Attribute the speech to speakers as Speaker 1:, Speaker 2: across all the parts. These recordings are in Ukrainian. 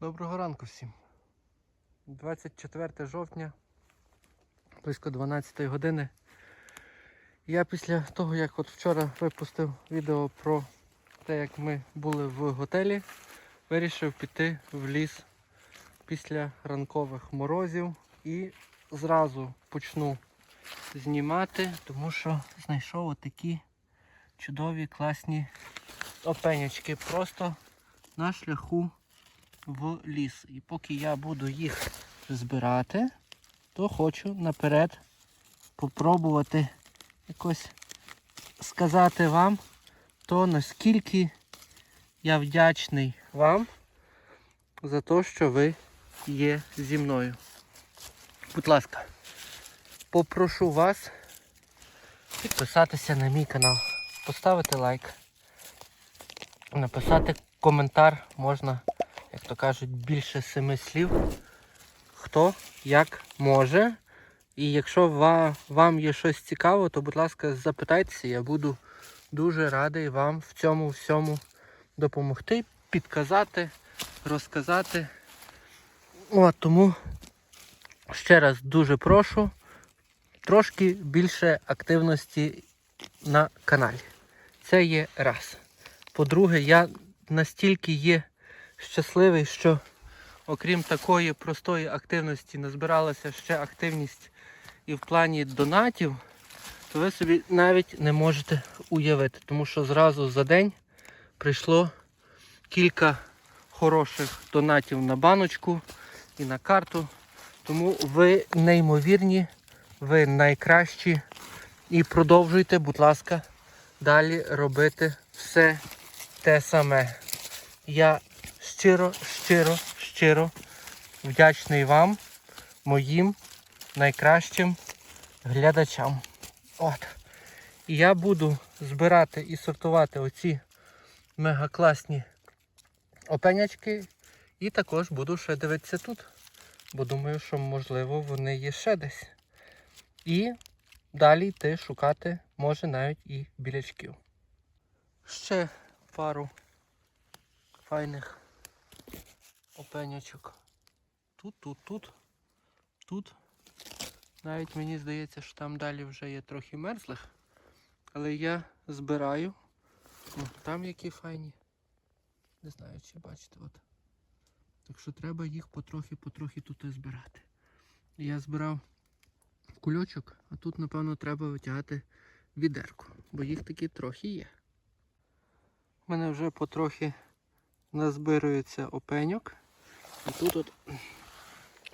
Speaker 1: Доброго ранку всім. 24 жовтня, близько 12 години. Я після того, як от вчора випустив відео про те, як ми були в готелі, вирішив піти в ліс після ранкових морозів і зразу почну знімати, тому що знайшов отакі чудові класні опенячки просто на шляху в ліс. І поки я буду їх збирати, то хочу наперед попробувати якось сказати вам то наскільки я вдячний вам за те, що ви є зі мною. Будь ласка, попрошу вас підписатися на мій канал, поставити лайк, написати коментар можна як то кажуть, більше семи слів. Хто як може. І якщо вам є щось цікаво, то, будь ласка, запитайтеся, я буду дуже радий вам в цьому всьому допомогти, підказати, розказати. От, тому ще раз дуже прошу трошки більше активності на каналі. Це є раз. По-друге, я настільки є щасливий, що окрім такої простої активності назбиралася ще активність і в плані донатів, то ви собі навіть не можете уявити, тому що зразу за день прийшло кілька хороших донатів на баночку і на карту. Тому ви неймовірні, ви найкращі. І продовжуйте, будь ласка, далі робити все те саме. Я щиро, щиро, щиро вдячний вам, моїм найкращим глядачам. От. І я буду збирати і сортувати оці мега класні опенячки. І також буду ще дивитися тут. Бо думаю, що можливо вони є ще десь. І далі йти шукати, може навіть і білячків. Ще пару файних опенячок. Тут, тут, тут, тут. Навіть мені здається, що там далі вже є трохи мерзлих. Але я збираю. О, там які файні. Не знаю, чи бачите. от. Так що треба їх потрохи-потрохи тут і збирати. Я збирав кульочок, а тут, напевно, треба витягати відерку, бо їх таки трохи є. У мене вже потрохи назбирується опеньок. І тут, от,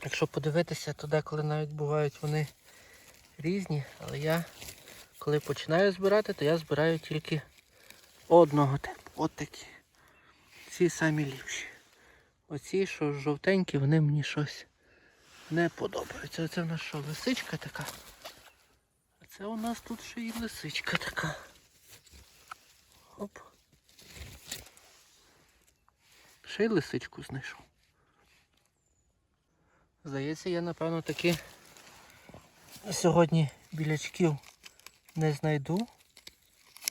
Speaker 1: якщо подивитися, то деколи навіть бувають вони різні, але я коли починаю збирати, то я збираю тільки одного типу. От такі. Ці самі ліпші. Оці, що жовтенькі, вони мені щось не подобаються. Оце в нас що, лисичка така? А це у нас тут ще і лисичка така. Оп. Ще й лисичку знайшов. Здається, я напевно таки сьогодні білячків не знайду,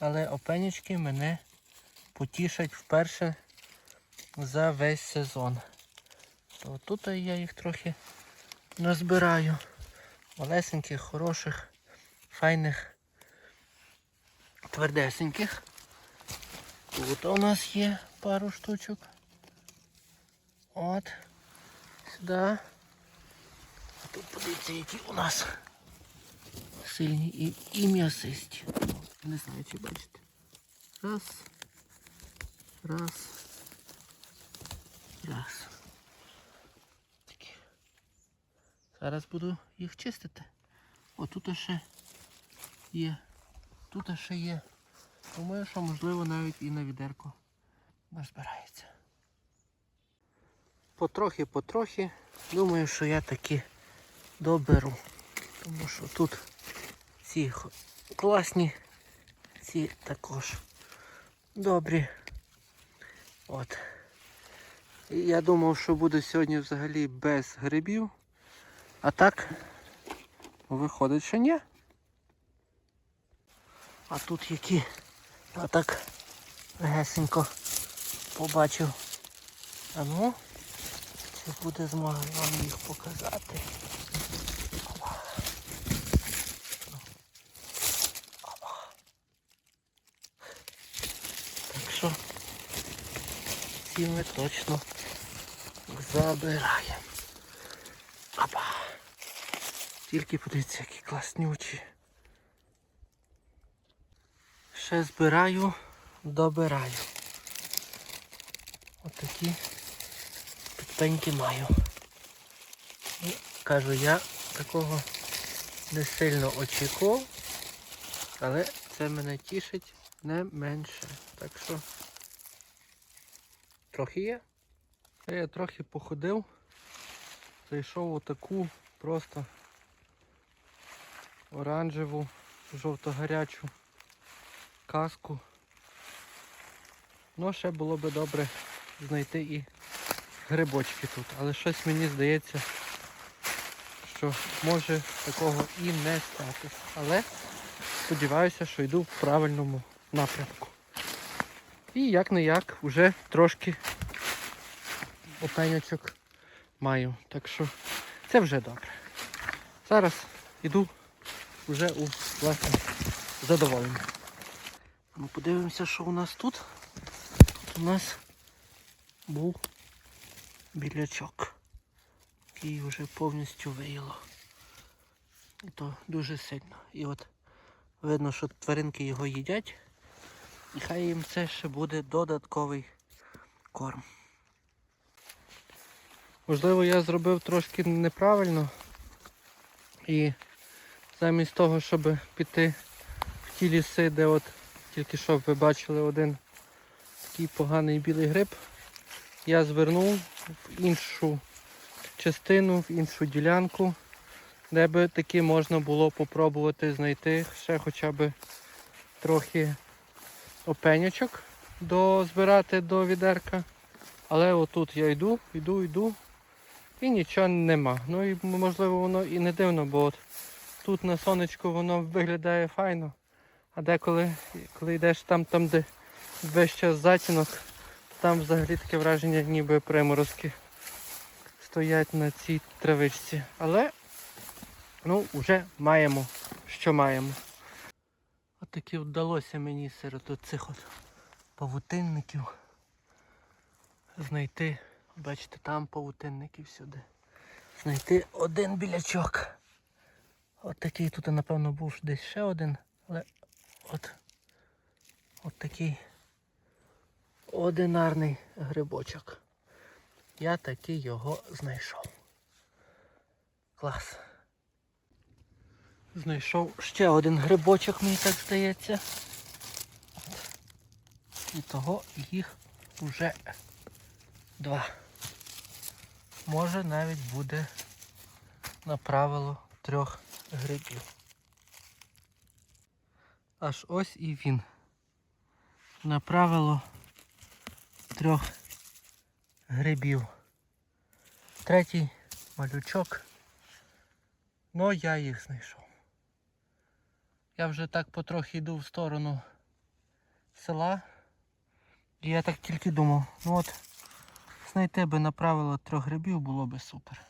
Speaker 1: але опенячки мене потішать вперше за весь сезон. То тут я їх трохи назбираю. Малесеньких, хороших, файних, твердесеньких. Тут у нас є пару штучок. От. Сюди. Тут подивіться, які у нас сильні і, і м'ясисті. Не знаю, чи бачите. Раз. Раз. Раз. Такі. Зараз буду їх чистити. О, тут ще є. Тут ще є. Думаю, що можливо навіть і на відерку назбирається. Потрохи-потрохи. Думаю, що я таки доберу. Тому що тут ці класні, ці також добрі. От. Я думав, що буде сьогодні взагалі без грибів. А так виходить, що ні. А тут які а так легесенько побачив. А ну, Чи буде змога вам їх показати? Опа. Ну. Опа. Так що ці ми точно забираємо. Опа. Тільки подивіться, які класні очі. Ще збираю, добираю. Отакі підпеньки маю. І кажу, я такого не сильно очікував, але це мене тішить не менше. Так що трохи є. Я трохи походив, зайшов у таку просто оранжеву, жовто-гарячу каску. Ну, ще було би добре знайти і грибочки тут. Але щось мені здається, що може такого і не статися. Але сподіваюся, що йду в правильному напрямку. І як не як, вже трошки опенячок маю. Так що це вже добре. Зараз йду вже у власне задоволення. Ну, подивимося, що у нас тут. Тут у нас був білячок, який вже повністю виїло. І то дуже сильно. І от видно, що тваринки його їдять. І хай їм це ще буде додатковий корм. Можливо, я зробив трошки неправильно. І замість того, щоб піти в ті ліси, де от тільки що ви бачили один такий поганий білий гриб, я звернув в іншу частину, в іншу ділянку, де би таки можна було попробувати знайти ще хоча б трохи опенячок до збирати до відерка. Але отут я йду, йду, йду і нічого нема. Ну і можливо воно і не дивно, бо от тут на сонечку воно виглядає файно. А деколи, коли йдеш там, там де час затінок, там взагалі таке враження, ніби приморозки стоять на цій травичці. Але ну, вже маємо, що маємо. Таки вдалося мені серед цих от павутинників знайти, бачите, там павутинники всюди. Знайти один білячок. От такий тут, напевно, був десь ще один, але от, от такий одинарний грибочок. Я таки його знайшов. Клас. Знайшов ще один грибочок, мені так здається. І того їх вже два. Може навіть буде на правило трьох грибів. Аж ось і він. На правило трьох грибів. Третій малючок. Ну я їх знайшов. Я вже так потрохи йду в сторону села. І я так тільки думав, ну от знайти би на правило трьох грибів було би супер.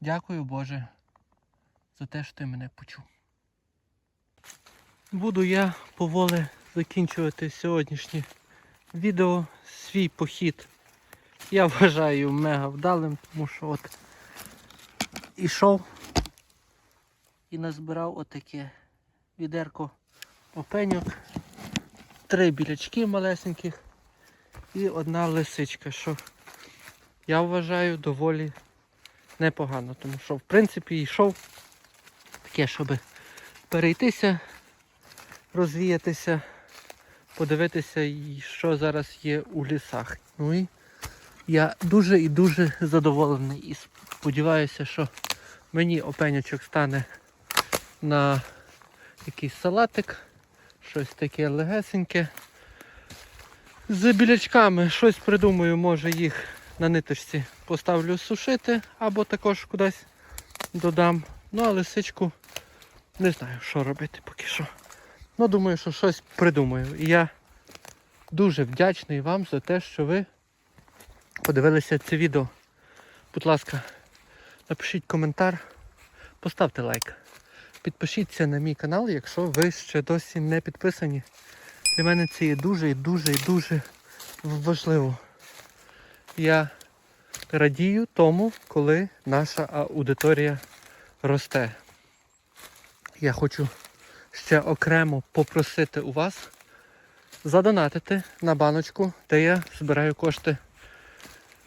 Speaker 1: Дякую Боже за те, що ти мене почув. Буду я поволі закінчувати сьогоднішнє відео. Свій похід я вважаю мега вдалим, тому що от ішов і назбирав отаке відерко опеньок, три білячки малесеньких і одна лисичка, що я вважаю доволі непогано, тому що в принципі йшов таке, щоб перейтися, розвіятися, подивитися, що зараз є у лісах. Ну і я дуже і дуже задоволений і сподіваюся, що мені опенячок стане на якийсь салатик, щось таке легесеньке. З білячками щось придумаю, може їх на ниточці поставлю сушити або також кудись додам. Ну а лисичку не знаю, що робити поки що. Ну, думаю, що щось придумаю. І я дуже вдячний вам за те, що ви подивилися це відео. будь ласка, напишіть коментар, поставте лайк. Підпишіться на мій канал, якщо ви ще досі не підписані. Для мене це є дуже і дуже і дуже важливо. Я радію тому, коли наша аудиторія росте. Я хочу ще окремо попросити у вас задонатити на баночку, де я збираю кошти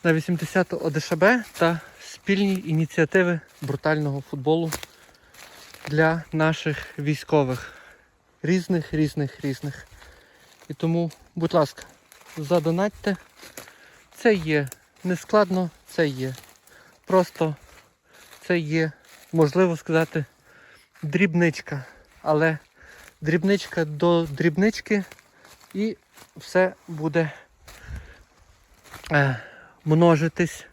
Speaker 1: на 80 ОДШБ та спільні ініціативи брутального футболу для наших військових. Різних, різних, різних. І тому, будь ласка, задонатьте. Це є нескладно, це є просто, це є, можливо сказати, дрібничка. Але дрібничка до дрібнички і все буде е, множитись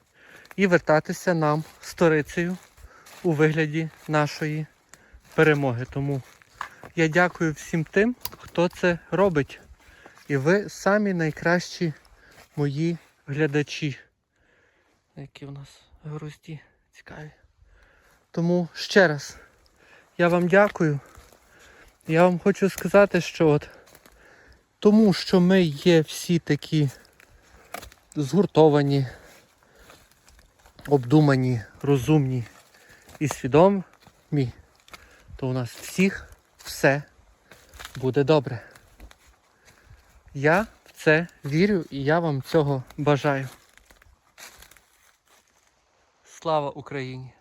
Speaker 1: і вертатися нам сторицею у вигляді нашої перемоги. Тому я дякую всім тим, хто це робить. І ви самі найкращі мої глядачі. Які в нас грузді цікаві. Тому ще раз я вам дякую. Я вам хочу сказати, що от тому, що ми є всі такі згуртовані, обдумані, розумні і свідомі, то у нас всіх все буде добре. Я в це вірю і я вам цього бажаю. Слава Україні!